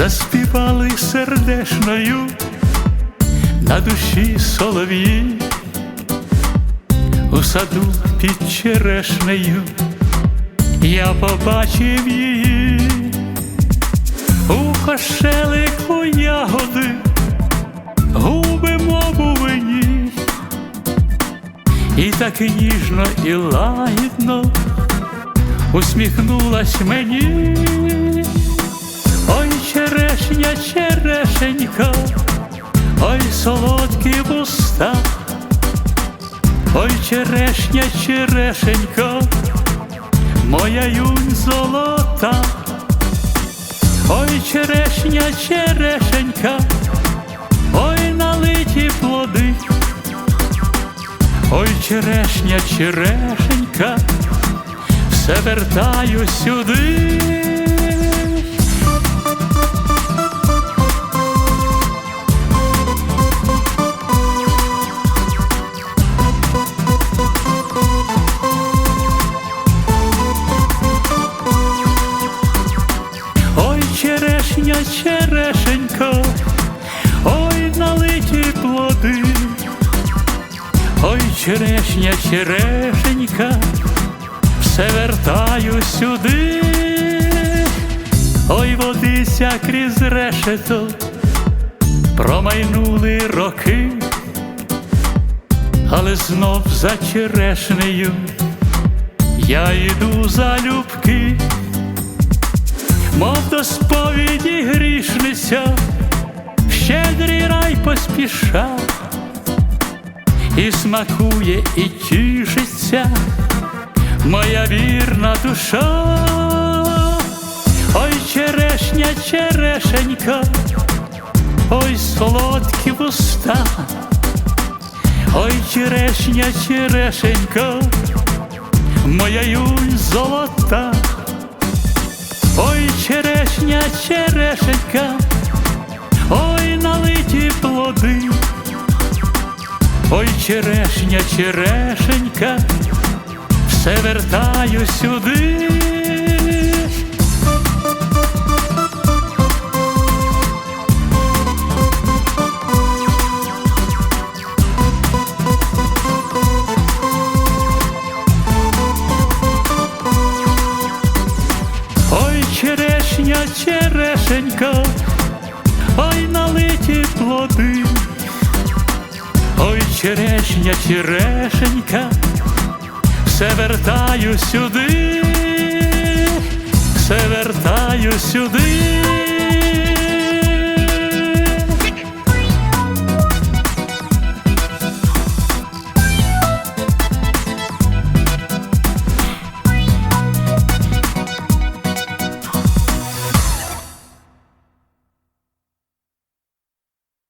заспівали сердешною на душі солов'ї, у саду під черешнею я побачив її, у кошелику ягоди, губи мов у і так ніжно і лагідно усміхнулась мені. Черешня, черешенька, ой, солодкі вуста, ой, черешня, черешенька, моя юнь золота, ой, черешня, черешенька, ой, налиті плоди, ой, черешня, черешенька, все вертаю сюди. Черешенька, ой, налиті плоди, ой, черешня, черешенька, все вертаю сюди, ой, водися крізь решето, промайнули роки, але знов за черешнею я йду залюбки. Мов до сповіді поспіша, і смакує, і тішиться моя вірна душа, ой, черешня, черешенька, ой, солодкі вуста, ой, черешня, черешенька, моя юнь золота. Ой, черешня, черешенька, налиті ой, черешня, черешенька, все вертаю сюди. Налиті ой, черешня, черешенька, все вертаю сюди, все вертаю сюди.